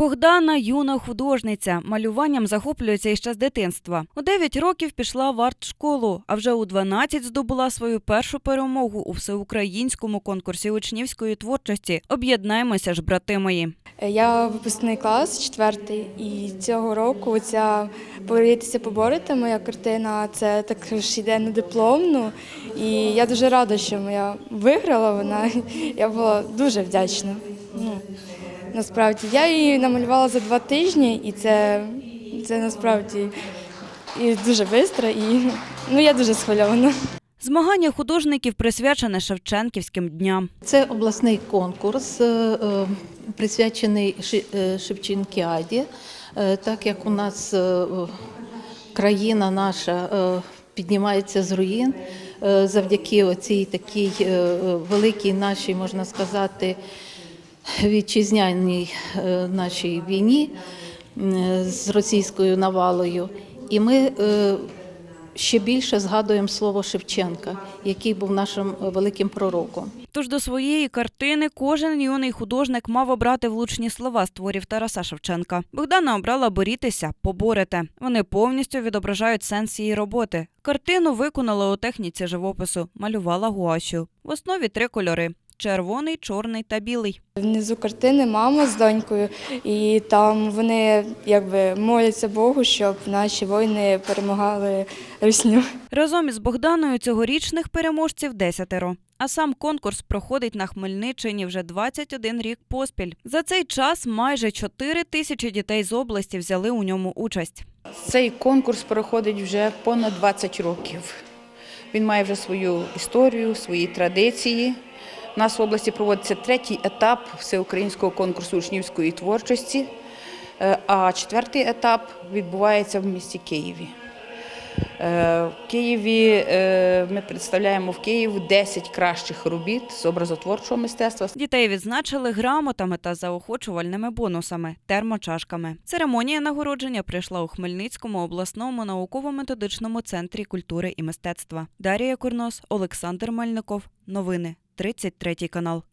Богдана юна художниця. Малюванням захоплюється іще з дитинства. У 9 років пішла в арт-школу, а вже у 12 здобула свою першу перемогу у всеукраїнському конкурсі учнівської творчості. Об'єднаємося ж, брати мої. Я випускний клас, четвертий, і цього року ця «Борітися, поборити моя картина. Це також йде на дипломну. І я дуже рада, що моя виграла вона. Я була дуже вдячна. Насправді я її намалювала за два тижні, і це, це насправді і дуже швидко, і ну, я дуже схвильована. Змагання художників присвячене Шевченківським дням. Це обласний конкурс, е, е, присвячений е, Шевченкіаді. Так як у нас країна наша піднімається з руїн завдяки цій такій великій нашій, можна сказати, вітчизняній е, нашій війні з російською навалою. І ми е, ще більше згадуємо слово Шевченка, який був нашим е, великим пророком. Тож до своєї картини кожен юний художник мав обрати влучні слова з творів Тараса Шевченка. Богдана обрала борітися, поборете. Вони повністю відображають сенс її роботи. Картину виконала у техніці живопису, малювала гуашю. В основі три кольори: червоний, чорний та білий. Внизу картини мама з донькою, і там вони якби моляться Богу, щоб наші воїни перемагали русню. Разом із Богданою цьогорічних переможців десятеро. А сам конкурс проходить на Хмельниччині вже 21 рік поспіль. За цей час майже 4 тисячі дітей з області взяли у ньому участь. Цей конкурс проходить вже понад 20 років. Він має вже свою історію, свої традиції. Нас в області проводиться третій етап всеукраїнського конкурсу учнівської творчості, Е, а четвертий етап відбувається в місті Києві. Е, В Києві е, ми представляємо в Києві 10 кращих робіт з образотворчого мистецтва, Дітей відзначили грамотами та заохочувальними бонусами термочашками. Церемонія нагородження прийшла у Хмельницькому обласному науково-методичному центрі культури і мистецтва. Дарія Курнос, Олександр Мельников. Новини 33 канал.